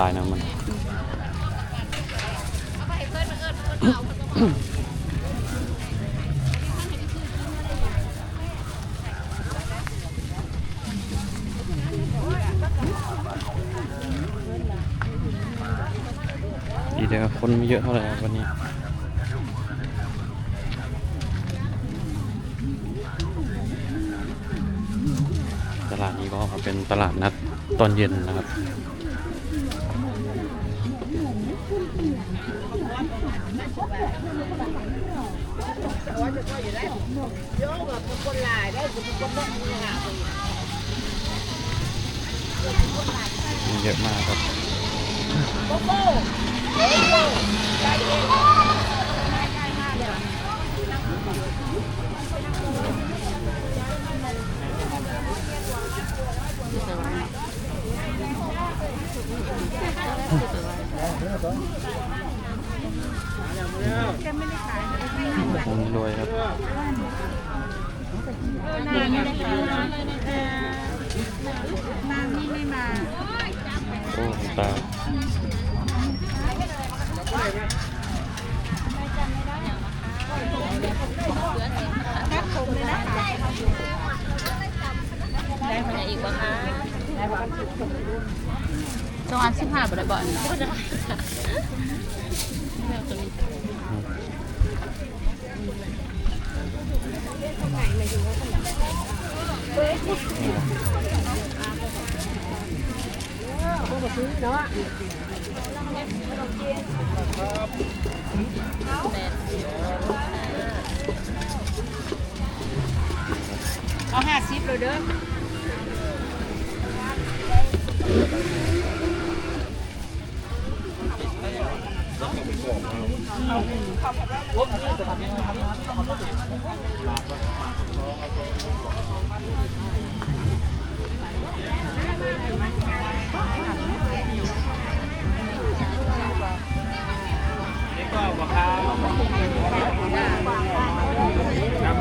ลายนะมันดีแต่คนไม่เยอะเท่าไหร่วันนี้ตลาดนี้ก็เป็นตลาดนัดตอนเย็นนะครับ เยอะมากครับ คนรวยครับ นางนี่นะคะนางนี่ไม่มา โอ้คุณ ตาคัดผมเลยนะคะได้มาอีกวะคะจงอันสิบห้าบาทบ่อ นเอาห้าสิบเลยเด้อ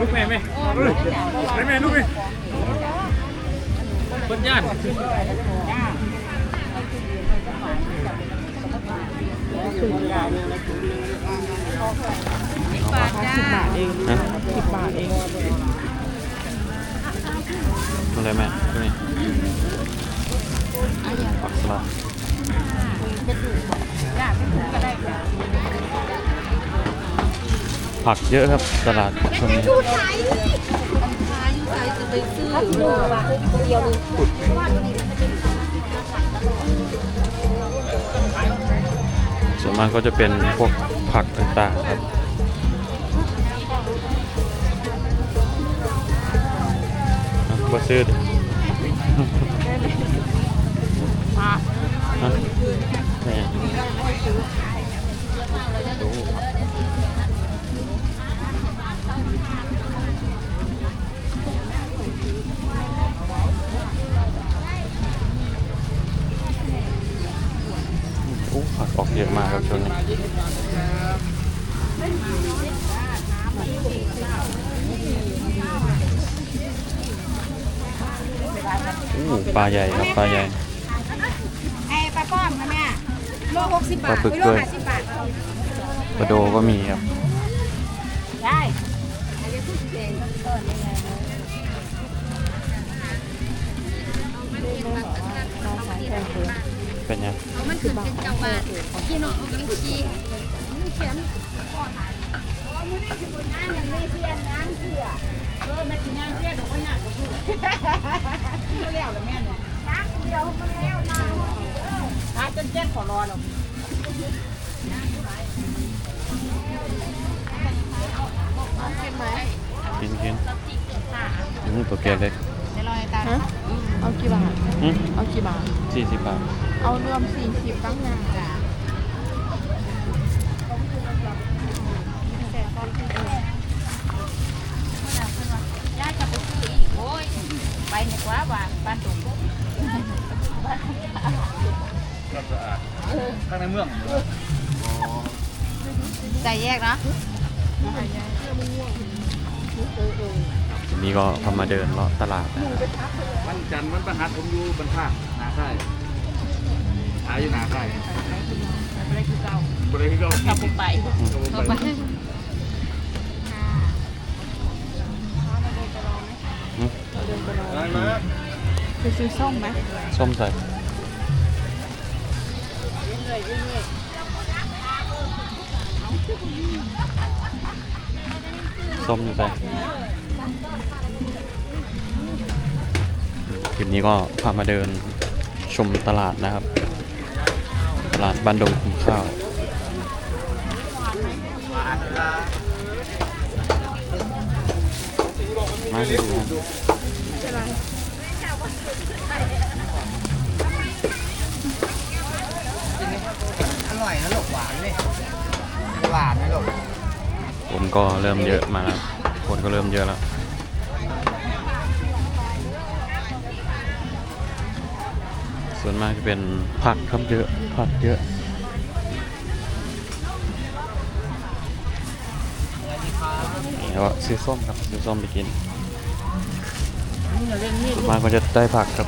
ลูกแม่ไหมแม่แม่ลูกแม่คนญาติบาทจ้าฮะสิบบาทเองอะไรแม่ดูนี่ผักสลัด ผักเยอะครับตลาดช่วงนี้ส่วนมากก็จะเป็นพวกผักต่างๆครับอะบ่ซื้อดิฮะ เยอะมากครับช่วงนี้โอ้ปลาใหญ่ครับปลาใหญ่ไอ้ปลาป้อมนะแม่โลหกสิบบาทปลาบึกโลด้วยห้าสิบบาทปลาโดก็มีครับ เป็นไงมันคือเป็นจังหวัดที่น้องกินขี้เขียนเออแม่กินย่างเสียดอกว่าย่างก็พูดเลี้ยวแล้วแม่เนี่ยนักเดียวมันแล้วนะหาจนเจ็ดขอรอหรอกกินกินอืมตัวแกเล็กเดี๋ยวรอให้ตาฮะเอากี่บาทอืมเอากี่บาทสี่สิบบาท เอารวมสี่สิบตั้งงานจ้ะไปในกว่าบ้านบ้านตรงปุ๊บข้างในเมืองใจแยกนะทีนี้ก็พามาเดินเลาะตลาดนะวันจันทร์วันประหัสผมอยู่บรรทัดนาใช่ ขายอยู่หนาใครไม่ได้คือเก่าบริษัทขับผมไปเข้าไปอืมได้ไหมไปซื้อส้มไหมส้มใส่ส้มอยู่ใส่คลิปนี้ก็พามาเดินชมตลาดนะครับต ลาดบ้านดงคุ้มข้าว มาดูครับอร่อยนะลูกหวานเลยหวานนะลูกคนก็เริ่มเยอะมาแล้วคนก็เริ่มเยอะแล้ว ส่วนมากจะเป็นผักครับเยอะผักเยอะนี่ก็ซื้อส้มครับซื้อส้มไปกินส่วนมากก็จะได้ผักครับ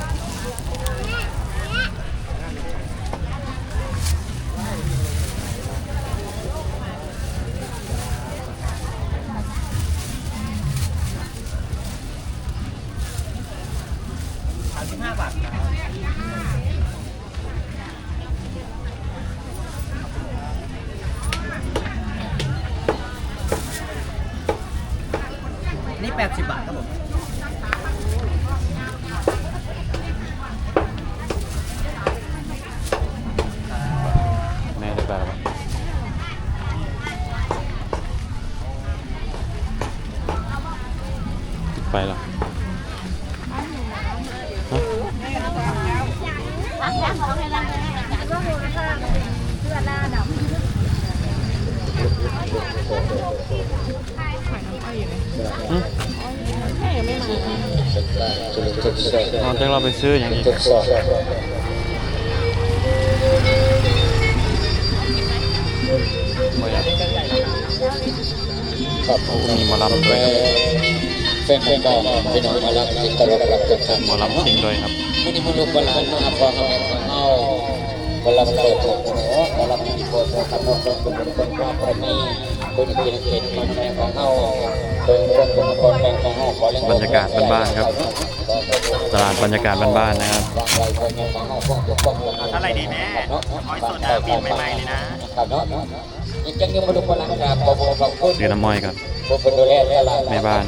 ตอนแรกเราไปซื้ออย่างนี้ไม่อยากครับมีมอลำด้วยครับแฟนๆก็พี่น้องมารับที่ตลอดรับกันครับมอลำซิงด้วยครับวันนี้มาลูกบอลลันมาพอเขาของเฮาบอลเปิดโอ้โหบอลลันมีโคตรครับน้องคนคนคนพระประมี คนที่นักเขียนมันแม่ของเฮาเป็นคนคนคนแบ่งของเฮาขอเลี้ยงบรรยากาศบ้านๆครับ ตลาดบรรยากาศบ้านๆนะครับเท่าไหร่ดีแม่อ้อยสดบีบใหม่ๆเลยนะครับเนาะอีกจังยังมาลูกบอลลันครับขอบคุณขอบคุณซื้อน้ำอ้อยครับผมดูแลเรื่องอะไรแม่บ้าน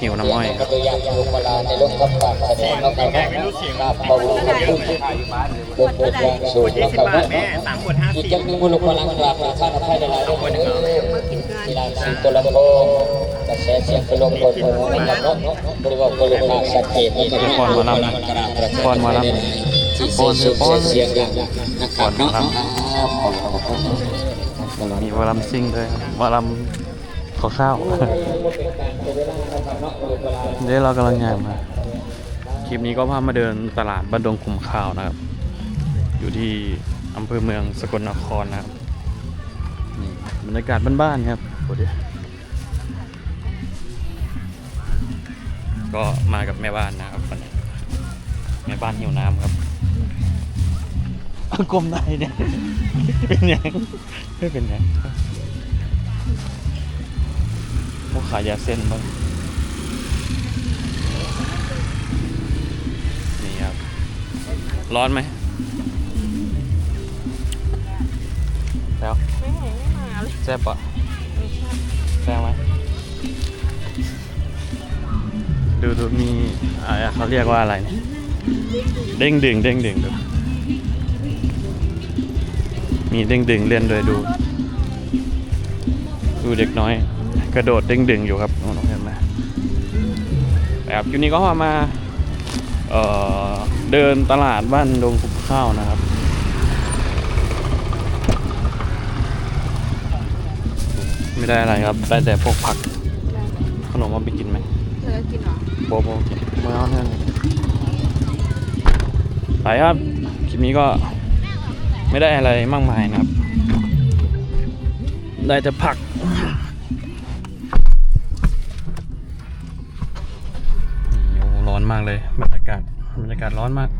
หิวน้ำอ้อยครับตัวอย่างลูกบอลลันในโรงกับการแสดงแล้วก็ไม่รู้เสียงครับขอบคุณขอบคุณบนบนแรงสูงแล้วก็แม่สามคนห้าสิบอีกจังยังมาลูกบอลลันครับท่านอภัยได้หลายทุกคนที่ร้านสิงโตลำโพงกระแสเสียงกระลงคนคนนะครับเนาะบริวารกระลงภาสัตว์เทพป้อนหมอลำป้อนมอลำที่ป้อนเสียงป้อนเสียงดังนะครับเนาะมีหมอลำซิงด้วยครัมอลำขอข้าวเดี๋ยวเรากำลังงานมาคลิปนี้ก็พามาเดินตลาดบ้านดงขุมข้าวนะครับ อยู่ที่อำเภอเมืองสกลนครนะครับนี่บรรยากาศบ้านๆครับ โอ้ดิก็มากับแม่บ้านนะครับวันนี้แม่บ้านหิวน้ำครับกลมได้เนี่ยเป็นยังไม่เป็นยังพวกขายยาเส้นบ้างนี่ครับ ร้อนไหมแล้วไม่เห็นไม่มาเลยแซ่บปะ แซ่บไหมดูดูมีอะไรอะเขาเรียกว่าอะไรเนี่ยเด้งดึงเด้งดึงดูมีเด้งดึงเล่นด้วยดู ดูเด็กน้อย กระโดดเด้งดึงอยู่ครับน้องๆเห็นไหมแบบคลิปนี้ก็มาเเดินตลาดบ้านดงคุบข้าวนะครับ ไม่ได้อะไรครับ ได้แต่พวกผัก ขนมเอาไปกินไหมเธอกินเหรอโบโบกินไม่เอาเนี่ยไปครับ คลิปนี้ก็ไม่ได้อะไรมากมายนะครับ ได้แต่ผักนี่โอ้ร้อนมากเลยบรรยากาศบรรยากาศร้อนมาก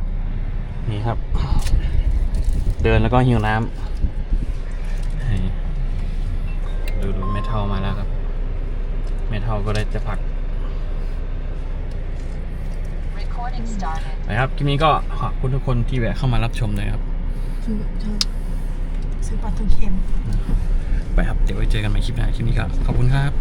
นี่ครับ เดินแล้วก็หิวน้ำให้ดูดูเม ทัลมาแล้วครับ เมทัลก็ได้จะพักนะครับคลิปนี้ก็ขอบคุณทุกคนที่แวะเข้ามารับชมนะครับซื้อปลาทูเค็มไปครับ เดี๋ยวไว้เจอกันใหม่คลิปหน้าคลิปนี้ก็ขอบคุณครับ